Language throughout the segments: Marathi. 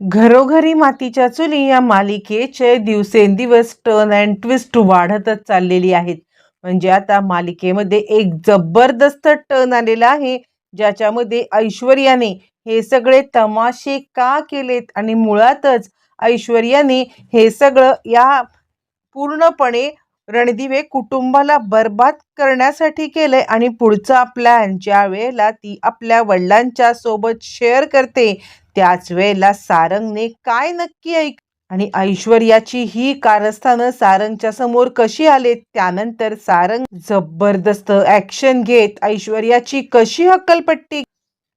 घरोघरी मातीच्या चुली या मालिकेचे दिवसेंदिवस टर्न अँड ट्विस्ट वाढतच चाललेली आहेत. म्हणजे आता मालिकेमध्ये एक जबरदस्त टर्न आलेला आहे ज्याच्यामध्ये ऐश्वर्याने हे सगळे तमाशे का केलेत आणि मुळातच ऐश्वर्याने हे सगळं या पूर्णपणे रणदिवे कुटुंबाला बर्बाद करण्यासाठी केलंय आणि पुढचा प्लॅन ज्या वेळेला ती आपल्या वडिलांच्या सोबत शेअर करते त्याच वेळेला सारंगने काय नक्की ऐक? आणि ऐश्वर्याची ही कारस्थानं सारंगच्या समोर कशी आले त्यानंतर सारंग जबरदस्त ऍक्शन घेत ऐश्वर्याची कशी हक्कलपट्टी?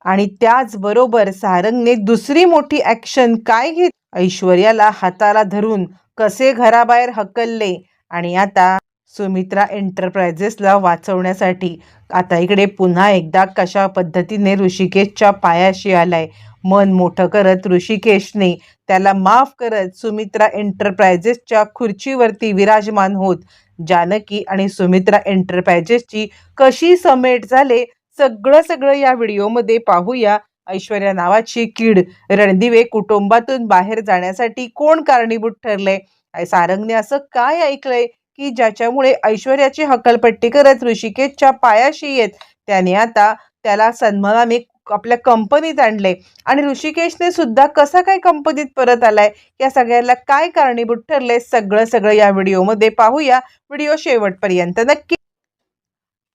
आणि त्याचबरोबर सारंगने दुसरी ऍक्शन ॲक्शन काय घेत? ऐश्वर्याला हाताला धरून कसे घराबाहेर हकलले आणि आता सुमित्रा एंटरप्राइजेसला वाचवण्यासाठी आता इकडे पुन्हा एकदा कशा पद्धतीने ऋषिकेशच्या पायाशी आलाय? मन मोठं करत ऋषिकेशने त्याला माफ करत सुमित्रा एंटरप्राइजेसच्या खुर्चीवरती विराजमान होत. जानकी आणि सुमित्रा एंटरप्राइजेसची कशी समेट झाले सगळं सगळं या व्हिडिओमध्ये पाहूया. ऐश्वर्या नावाची कीड रणदिवे कुटुंबातून बाहेर जाण्यासाठी कोण कारणीभूत ठरले सारंगने असं काय ऐकलंय की ज्याच्यामुळे ऐश्वर्याची हकलपट्टी करत ऋषिकेशच्या पायाशी येत? त्याने आता त्याला सन्मानाने आपल्या कंपनीत आणले. आणि ऋषिकेशने सुद्धा कसा काय कंपनीत परत आलाय? या सगळ्याला काय कारणीभूत ठरले सगळं सगळं या व्हिडिओमध्ये पाहूया. व्हिडिओ शेवटपर्यंत नक्की.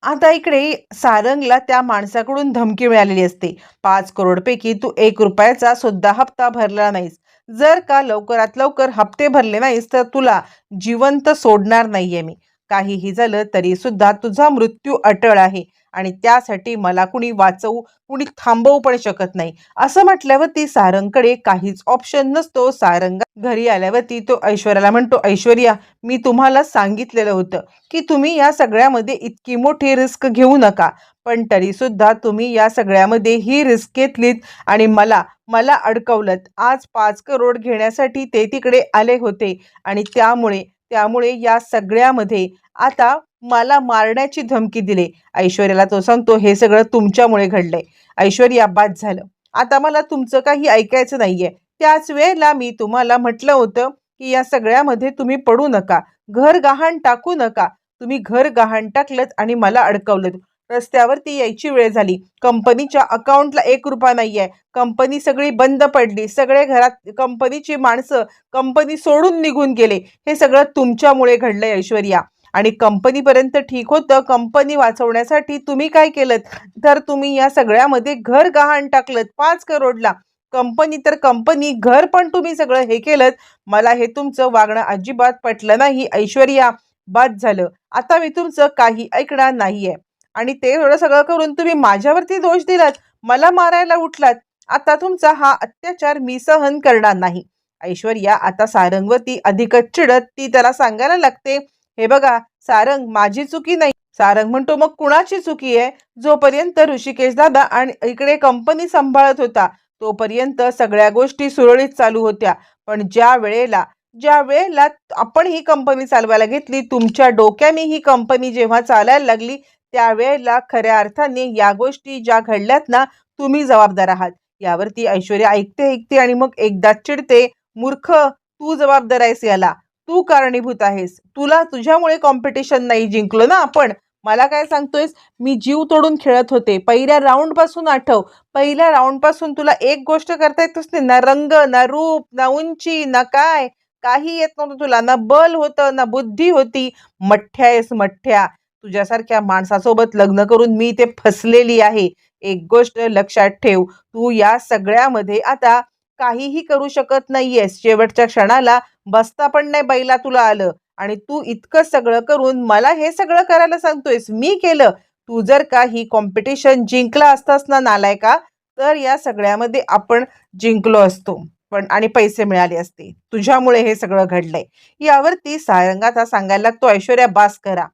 आता इकडे सारंगला त्या माणसाकडून धमकी मिळालेली असते. पाच करोडपैकी तू एक रुपयाचा सुद्धा हप्ता भरला नाहीस. जर का लवकरात लवकर हप्ते भरले नाहीस तर तुला जिवंत सोडणार नाहीये मी. काहीही झालं तरी सुद्धा तुझा मृत्यू अटळ आहे. आणि त्यासाठी मला कुणी वाचवू कुणी थांबवू पण शकत नाही. असं म्हटल्यावरती सारंगकडे काहीच ऑप्शन नसतो. सारंग घरी आल्यावरती तो ऐश्वर्याला म्हणतो ऐश्वर्या मी तुम्हाला सांगितलेलं होतं की तुम्ही या सगळ्यामध्ये इतकी मोठी रिस्क घेऊ नका. पण तरी सुद्धा तुम्ही या सगळ्यामध्ये ही रिस्क घेतलीत आणि मला मला अडकवलत. आज पाच करोड घेण्यासाठी ते तिकडे आले होते आणि त्यामुळे त्यामुळे या सगळ्यामध्ये आता मला मारण्याची धमकी दिली. ऐश्वर्याला तो सांगतो हे सगळं तुमच्यामुळे घडलंय. ऐश्वर्या बाद झालं. आता मला तुमचं काही ऐकायचं नाहीये. त्याच वेळेला मी तुम्हाला म्हटलं होतं की या सगळ्यामध्ये तुम्ही पडू नका. घर गहाण टाकू नका. तुम्ही घर गहाण टाकलं आणि मला अडकवलं रस्त्यावरती यायची वेळ झाली. कंपनीच्या अकाउंटला एक रुपया नाहीये. कंपनी सगळी बंद पडली. सगळे घरात कंपनीची माणसं कंपनी सोडून निघून गेले. हे सगळं तुमच्यामुळे घडलंय ऐश्वर्या. आणि कंपनीपर्यंत ठीक होतं. कंपनी वाचवण्यासाठी तुम्ही काय केलं तर तुम्ही या सगळ्यामध्ये घर गहाण टाकलं पाच करोडला. कंपनी तर कंपनी घर पण तुम्ही सगळं हे केलं मला हे तुमचं वागणं अजिबात पटलं नाही ऐश्वर्या. बाद झालं. आता मी तुमचं काही ऐकणार नाहीये. आणि ते एवढं सगळं करून तुम्ही माझ्यावरती दोष दिलात मला मारायला उठलात आता तुमचा हा अत्याचार मी सहन करणार नाही. ऐश्वर्या आता सारंगवरती अधिकच चिडत ती त्याला सांगायला लागते हे बघा सारंग माझी चुकी नाही. सारंग म्हणतो मग कुणाची चुकी आहे? जोपर्यंत ऋषिकेश दादा आणि इकडे कंपनी सांभाळत होता तोपर्यंत सगळ्या गोष्टी सुरळीत चालू होत्या. पण ज्या वेळेला ज्या वेळेला आपण ही कंपनी चालवायला घेतली तुमच्या डोक्याने ही कंपनी जेव्हा चालायला लागली त्यावेळेला खऱ्या अर्थाने या गोष्टी ज्या घडल्यात ना तुम्ही जबाबदार आहात. यावरती ऐश्वर्या ऐकते ऐकते आणि मग एकदा चिडते मूर्ख तू जबाबदार आहेस याला. तू कारणीभूत आहेस. तुला तुझ्यामुळे कॉम्पिटिशन नाही जिंकलो ना आपण. मला काय सांगतोयस? मी जीव तोडून खेळत होते. पहिल्या राऊंडपासून आठव. पहिल्या राऊंडपासून तुला एक गोष्ट करता येत असते ना रंग ना रूप ना उंची ना काय. काही येत नव्हतं तुला. ना बल होतं ना बुद्धी होती. मठ्ठ्या आहेस मठ्ठ्या. तुझ्यासारख्या माणसासोबत लग्न करून मी ते फसलेली आहे. एक गोष्ट लक्षात ठेव. तू या सगळ्यामध्ये आता काहीही करू शकत नाहीयेस. शेवटच्या क्षणाला बसता पण नाही बैला तुला आलं. आणि तू इतकं सगळं करून मला हे सगळं करायला सांगतोयस. मी केलं. तू जर का ही कॉम्पिटिशन जिंकला असतास ना नालाय का तर या सगळ्यामध्ये आपण जिंकलो असतो. पण आणि पैसे मिळाले असते. तुझ्यामुळे हे सगळं घडलंय. यावरती सारंगाचा सांगायला लागतो. ऐश्वर्या बास करा.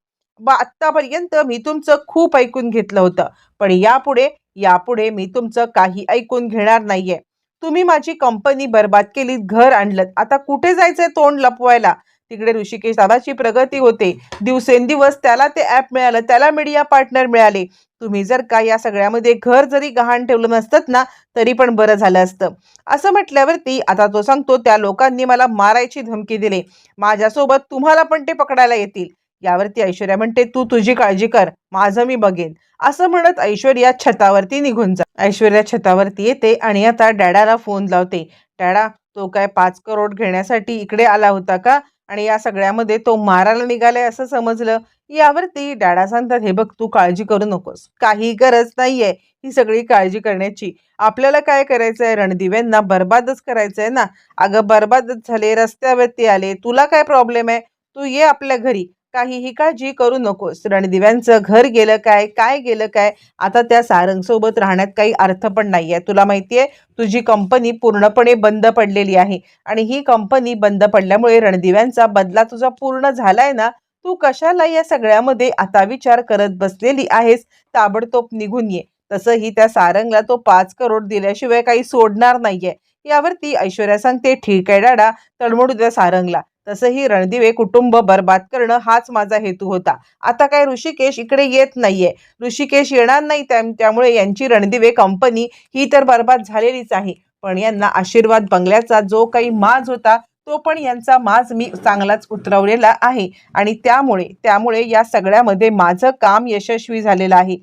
बा आत्तापर्यंत मी तुमचं खूप ऐकून घेतलं होतं. पण यापुढे यापुढे मी तुमचं काही ऐकून घेणार नाहीये. तुम्ही माझी कंपनी बर्बाद केली घर आणलं आता कुठे जायचंय तोंड लपवायला? तिकडे ऋषिकेश दादाची प्रगती होते. दिवसेंदिवस त्याला ते ॲप मिळालं त्याला मीडिया पार्टनर मिळाले. तुम्ही जर का या सगळ्यामध्ये घर जरी गहाण ठेवलं नसतं ना तरी पण बरं झालं असतं. असं म्हटल्यावरती आता तो सांगतो त्या लोकांनी मला मारायची धमकी दिली. माझ्यासोबत तुम्हाला पण ते पकडायला येतील. यावरती ऐश्वर्या म्हणते तू तुझी काळजी कर माझं मी बघेन. असं म्हणत ऐश्वर्या छतावरती निघून जा ऐश्वर्या छतावरती येते आणि आता डॅडाला फोन लावते. डॅडा तो काय पाच करोड घेण्यासाठी इकडे आला होता का? आणि या सगळ्यामध्ये तो मारायला निघालाय असं समजलं. यावरती डॅडा सांगतात हे बघ तू काळजी करू नकोस. काही गरज नाहीये ही सगळी काळजी करण्याची. आपल्याला काय करायचंय? रणदिव्यांना बर्बादच करायचंय ना. अगं बर्बादच झाले रस्त्यावरती आले. तुला काय प्रॉब्लेम आहे? तू ये आपल्या घरी. काहीही काळजी करू नकोस. रणदिव्यांचं घर गेलं काय काय गेलं काय आता त्या सारंगसोबत राहण्यात काही अर्थ पण नाही आहे तुला माहिती आहे तुझी कंपनी पूर्णपणे बंद पडलेली आहे. आणि ही कंपनी बंद पडल्यामुळे रणदिव्यांचा बदला तुझा पूर्ण झालाय ना? तू कशाला या सगळ्यामध्ये आता विचार करत बसलेली आहेस? ताबडतोब निघून ये. तसंही त्या सारंगला तो पाच करोड दिल्याशिवाय काही सोडणार नाहीये. यावरती ऐश्वर्या सांगते ठीक आहे डाडा. तळमळू द्या सारंगला. तसंही रणदिवे कुटुंब बर्बाद करणं हाच माझा हेतू होता. आता काय ऋषिकेश इकडे येत नाहीये. ऋषिकेश येणार नाही त्यामुळे यांची रणदिवे कंपनी ही तर बर्बाद झालेलीच आहे. पण यांना आशीर्वाद बंगल्याचा जो काही माज होता तो पण यांचा माज मी चांगलाच उतरवलेला आहे. आणि त्यामुळे त्यामुळे या सगळ्यामध्ये माझं काम यशस्वी झालेलं आहे.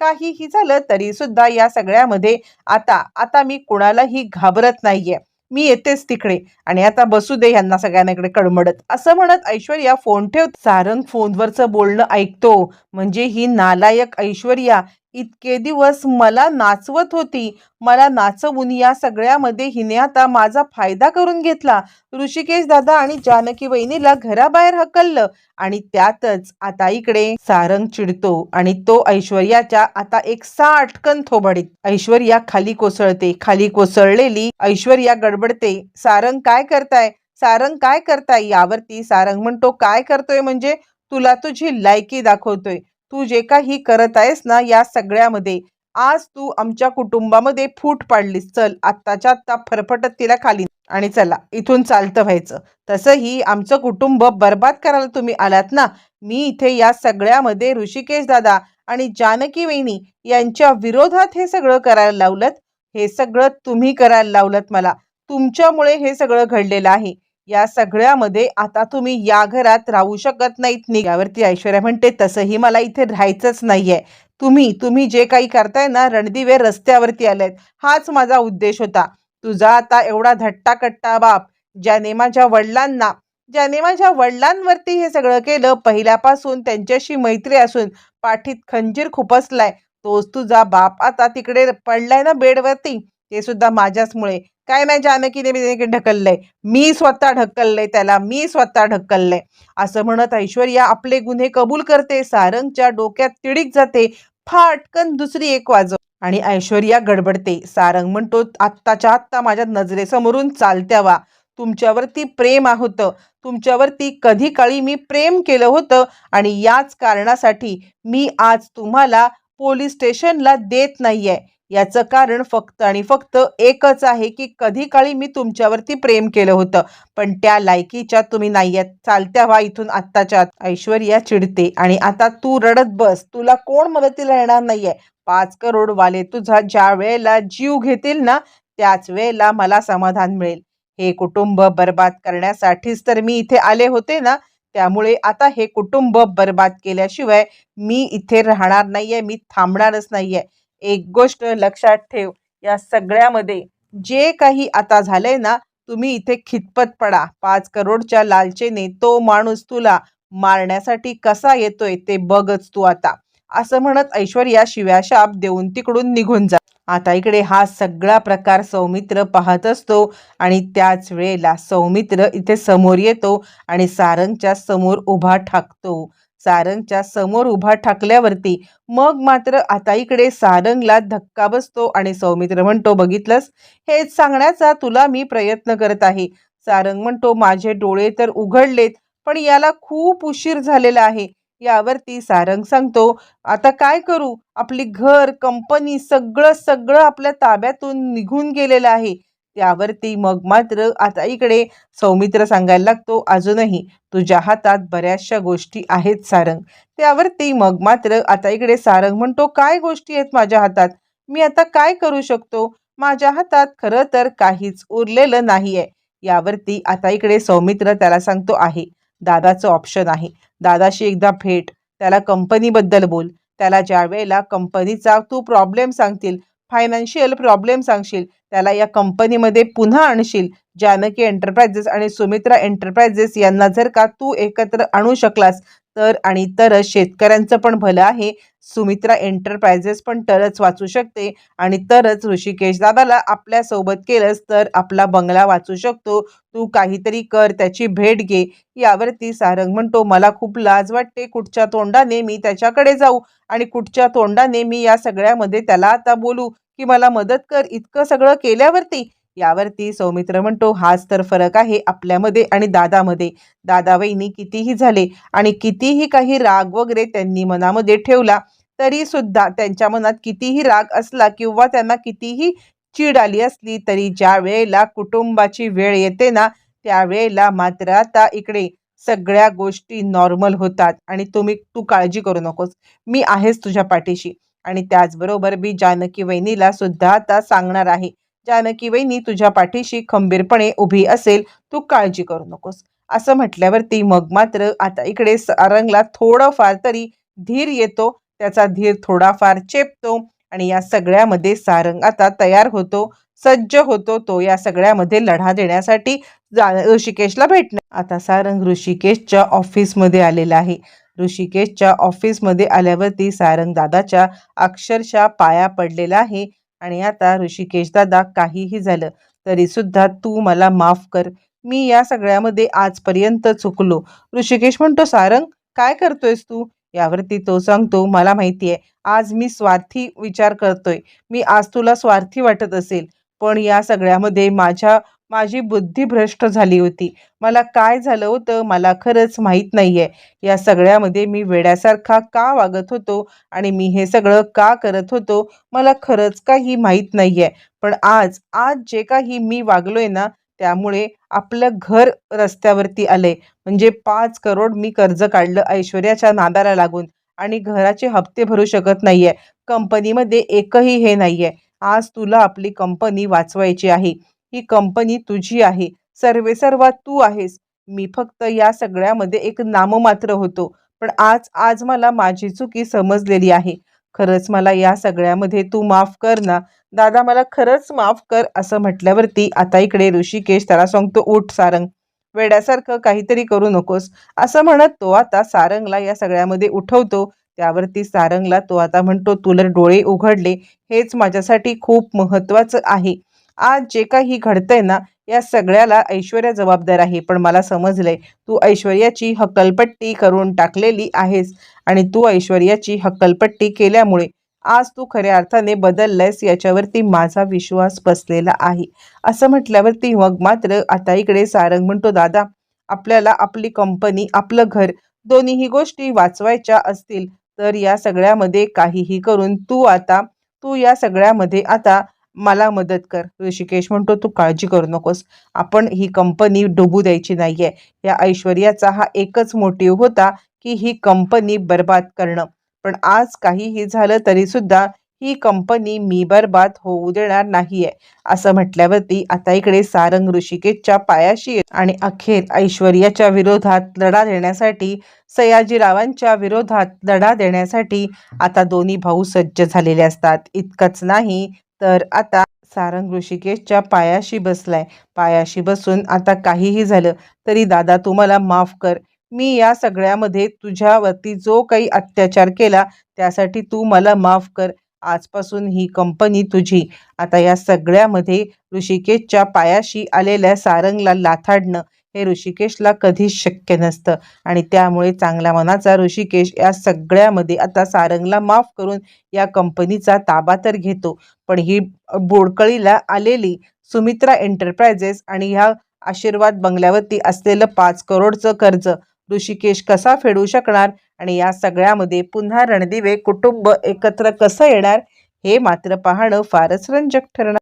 काहीही झालं तरी सुद्धा या सगळ्यामध्ये आता आता मी कुणालाही घाबरत नाहीये. मी येतेच तिकडे आणि आता बसू दे यांना सगळ्यांना इकडे कडमडत. असं म्हणत ऐश्वर्या फोन ठेव सारंग फोनवरचं बोलणं ऐकतो. म्हणजे ही नालायक ऐश्वर्या इतके दिवस मला नाचवत होती. मला नाचवून या सगळ्यामध्ये हिने आता माझा फायदा करून घेतला. ऋषिकेश दादा आणि जानकी वहिनीला घराबाहेर हकललं आणि त्यातच आता इकडे सारंग चिडतो आणि तो ऐश्वर्याच्या आता एक साठकन थोबडीत. ऐश्वर्या खाली कोसळते. खाली कोसळलेली ऐश्वर्या गडबडते. सारंग काय करताय? सारंग काय करताय? यावरती सारंग म्हणतो काय करतोय म्हणजे? तुला तुझी लायकी दाखवतोय. तू जे काही करत आहेस ना या सगळ्यामध्ये. आज तू आमच्या कुटुंबामध्ये फूट पाडलीस. चल आत्ताच्या आत्ता फरफटत तिला खाली आणि चला इथून चालतं व्हायचं. तसंही आमचं कुटुंब बर्बाद करायला तुम्ही आलात ना मी इथे या सगळ्यामध्ये ऋषिकेश दादा आणि जानकी वेणी यांच्या विरोधात हे सगळं करायला लावलं हे सगळं तुम्ही करायला लावलं मला. तुमच्यामुळे हे सगळं घडलेलं आहे. या सगळ्यामध्ये आता तुम्ही या घरात राहू शकत नाहीत. नि यावरती ऐश्वर्या म्हणते तसंही मला इथे राहायचंच नाहीये. तुम्ही तुम्ही जे काही करताय ना रणदिवे रस्त्यावरती आलेत. हाच माझा उद्देश होता. तुझा आता एवढा धट्टा कट्टा बाप ज्याने माझ्या वडिलांना ज्याने माझ्या वडिलांवरती हे सगळं केलं पहिल्यापासून त्यांच्याशी मैत्री असून पाठीत खंजीर खुपसलाय. तोच तुझा बाप आता तिकडे पडलाय ना बेडवरती. ते सुद्धा माझ्याचमुळे. काय माहिती जानकीने बिने ढकललंय. मी स्वतः ढकललंय त्याला मी स्वतः ढकललंय. असं म्हणत ऐश्वर्या आपले गुन्हे कबूल करते सारंगच्या डोक्यात तिडीक जाते फाटकन दुसरी एक वाजव. आणि ऐश्वर्या गडबडते. सारंग म्हणतो आत्ताच्या आत्ता माझ्या नजरेसमोरून चालत्या वा तुमच्यावरती प्रेम होतं तुमच्यावरती कधी काळी मी प्रेम केलं होतं. आणि याच कारणासाठी मी आज तुम्हाला पोलीस स्टेशनला देत नाहीये. याचं कारण फक्त आणि फक्त एकच आहे की कधी काळी मी तुमच्यावरती प्रेम केलं होतं. पण त्या लायकीच्या तुम्ही नाही आहेत चालत्या व्हा इथून आत्ताच्या आत. ऐश्वर्या चिडते आणि आता तू रडत बस. तुला कोण मदतीला येणार नाहीये. पाच करोड वाले तुझा ज्या वेळेला जीव घेतील ना त्याच वेळेला मला समाधान मिळेल. हे कुटुंब बर्बाद करण्यासाठीच तर मी इथे आले होते ना. त्यामुळे आता हे कुटुंब बर्बाद केल्याशिवाय मी इथे राहणार नाहीये. मी थांबणारच नाहीये. एक गोष्ट लक्षात ठेव या सगळ्यामध्ये जे काही आता झालंय ना तुम्ही इथे खितपत पडा. पाच करोडच्या लालचेने तो माणूस तुला मारण्यासाठी कसा येतोय ते बघच तू आता. असं म्हणत ऐश्वर्या शिव्याशाप देऊन तिकडून निघून जा. आता इकडे हा सगळा प्रकार सौमित्र पाहत असतो आणि त्याच वेळेला सौमित्र इथे समोर येतो आणि सारंगच्या समोर उभा ठाकतो. सारंगच्या समोर उभा ठाकल्यावरती. मग मात्र आता इकडे सारंगला धक्का बसतो आणि सौमित्र म्हणतो बघितलंस? हेच सांगण्याचा तुला मी प्रयत्न करत आहे. सारंग म्हणतो माझे डोळे तर उघडलेत पण याला खूप उशीर झालेला आहे. यावरती सारंग सांगतो आता काय करू? आपली घर कंपनी सगळं सगळं आपल्या ताब्यातून निघून गेलेलं आहे. त्यावरती मग मात्र आता इकडे सौमित्र सांगायला लागतो अजूनही तुझ्या हातात बऱ्याचशा गोष्टी आहेत सारंग. त्यावरती मग मात्र आता इकडे सारंग म्हणतो काय गोष्टी आहेत माझ्या हातात? मी आता काय करू शकतो? माझ्या हातात खरं तर काहीच उरलेलं नाहीये. यावरती आता इकडे सौमित्र त्याला सांगतो आहे दादाचं ऑप्शन आहे. दादाशी एकदा भेट त्याला कंपनीबद्दल बोल. त्याला ज्या वेळेला कंपनीचा तू प्रॉब्लेम सांगतील फायनान्शियल प्रॉब्लेम सांगशील त्याला या कंपनीमध्ये पुन्हा आणशील. जानकी एंटरप्राइजेस आणि सुमित्रा एंटरप्राइजेस यांना जर का तू एकत्र आणू शकलास तर आणि तरच शेतकऱ्यांचं पण भलं आहे. सुमित्रा एंटरप्राइजेस पण तरच वाचू शकते आणि तरच ऋषिकेश दादाला आपल्यासोबत केलंस तर आपला बंगला वाचू शकतो. तू काहीतरी कर त्याची भेट घे. यावरती सारंग म्हणतो मला खूप लाज वाटते कुठच्या तोंडाने मी त्याच्याकडे जाऊ आणि कुठच्या तोंडाने मी या सगळ्यामध्ये त्याला आता बोलू. की मला मदत कर इतकं सगळं केल्यावरती. यावरती सौमित्र म्हणतो हाच तर फरक आहे आपल्यामध्ये आणि दादामध्ये. दादा वहिनी कितीही झाले आणि कितीही काही राग वगैरे त्यांनी मनामध्ये ठेवला तरी सुद्धा त्यांच्या मनात कितीही राग असला किंवा त्यांना कितीही चीड आली असली तरी ज्या वेळेला कुटुंबाची वेळ येते ना त्यावेळेला मात्र आता इकडे सगळ्या गोष्टी नॉर्मल होतात आणि तुम्ही तू काळजी करू नकोस. मी आहेच तुझ्या पाठीशी. आणि त्याचबरोबर मी जानकी वहिनीला सुद्धा आता सांगणार आहे. जानकी वहिनी तुझ्या पाठीशी खंबीरपणे उभी असेल तू काळजी करू नकोस. असं म्हटल्यावरती मग मात्र आता इकडे सारंगला थोडंफार तरी धीर येतो. त्याचा धीर थोडाफार चेपतो आणि या सगळ्यामध्ये सारंग आता तयार होतो सज्ज होतो. तो या सगळ्यामध्ये लढा देण्यासाठी जा ऋषिकेशला भेटणार. आता सारंग ऋषिकेशच्या ऑफिसमध्ये आलेला आहे. ऋषिकेशच्या ऑफिसमध्ये आल्यावरती सारंग दादाच्या अक्षरशः पाया पडलेला आहे. आणि आता ऋषिकेश दादा काहीही झालं तरी सुद्धा तू मला माफ कर. मी या सगळ्यामध्ये आजपर्यंत चुकलो. ऋषिकेश म्हणतो सारंग काय करतोयस तू? यावरती तो सांगतो मला माहिती आहे आज मी स्वार्थी विचार करतोय. मी आज तुला स्वार्थी वाटत असेल पण या सगळ्यामध्ये माझ्या माझी बुद्धी भ्रष्ट झाली होती. मला काय झालं होतं मला खरंच माहीत नाही आहे या सगळ्यामध्ये मी वेड्यासारखा का वागत होतो आणि मी हे सगळं का करत होतो मला खरंच काही माहीत नाही आहे पण आज आज जे काही मी वागलोय ना त्यामुळे आपलं घर रस्त्यावरती आलंय. म्हणजे पाच करोड मी कर्ज काढलं ऐश्वर्याच्या नादाला लागून आणि घराचे हप्ते भरू शकत नाहीये. कंपनीमध्ये एकही हे नाहीये. आज तुला आपली कंपनी वाचवायची आहे. ही कंपनी तुझी आहे. सर्वे सर्वात तू आहेस. मी फक्त या सगळ्यामध्ये एक नाममात्र होतो. पण आज आज मला माझी चुकी समजलेली आहे. खरंच मला या सगळ्यामध्ये तू माफ कर ना. दादा मला खरंच माफ कर असं म्हटल्यावरती आता इकडे ऋषिकेश त्याला सांगतो उठ सारंग. वेड्यासारखं काहीतरी करू नकोस. असं म्हणत तो आता सारंगला या सगळ्यामध्ये उठवतो. त्यावरती सारंगला तो आता म्हणतो तुला डोळे उघडले. हेच माझ्यासाठी खूप महत्त्वाचं आहे. आज जे काही घडतंय ना या सगळ्याला ऐश्वर्या जबाबदार आहे. पण मला समजलंय तू ऐश्वर्याची हक्कलपट्टी करून टाकलेली आहेस आणि तू ऐश्वर्याची हक्कलपट्टी केल्यामुळे आज तू खऱ्या अर्थाने बदललंयस याच्यावरती माझा विश्वास बसलेला आहे. असं म्हटल्यावरती मग मात्र आता इकडे सारंग म्हणतो दादा आपल्याला आपली कंपनी आपलं घर दोन्हीही गोष्टी वाचवायच्या असतील तर या सगळ्यामध्ये काहीही करून तू आता तू या सगळ्यामध्ये आता मला मदत कर. ऋषिकेश म्हणतो तू काळजी करू नकोस. आपण ही कंपनी डुबू द्यायची नाहीये. या ऐश्वर्याचा हा एकच मोटिव्ह होता की ही कंपनी बर्बाद करणं. पण आज काहीही झालं तरी सुद्धा ही कंपनी मी बर्बाद होऊ देणार नाहीये असं म्हटल्यावरती आता इकडे सारंग ऋषिकेशच्या पायाशी आणि अखेर ऐश्वर्याच्या विरोधात लढा देण्यासाठी सयाजीरावांच्या विरोधात लढा देण्यासाठी आता दोन्ही भाऊ सज्ज झालेले असतात. इतकंच नाही तर आता सारंग ऋषिकेशच्या पायाशी बसलाय. पायाशी बसून आता काहीही झालं तरी दादा तुम्हाला माफ कर. मी या सगळ्यामध्ये तुझ्यावरती जो काही अत्याचार केला त्यासाठी तू मला माफ कर. आजपासून ही कंपनी तुझी. आता या सगळ्यामध्ये ऋषिकेशच्या पायाशी आलेल्या सारंगला लाथाडणं हे ऋषिकेशला कधीच शक्य नसतं. आणि त्यामुळे चांगल्या मनाचा ऋषिकेश या सगळ्यामध्ये आता सारंगला माफ करून या कंपनीचा ताबा तर घेतो. पण ही बोडकळीला आलेली सुमित्रा एंटरप्राइजेस आणि ह्या आशीर्वाद बंगल्यावरती असलेलं पाच करोडचं कर्ज ऋषिकेश कसा फेडू शकणार? आणि या सगळ्यामध्ये पुन्हा रणदिवे कुटुंब एकत्र कसं येणार? हे मात्र पाहणं फारच रंजक ठरणार.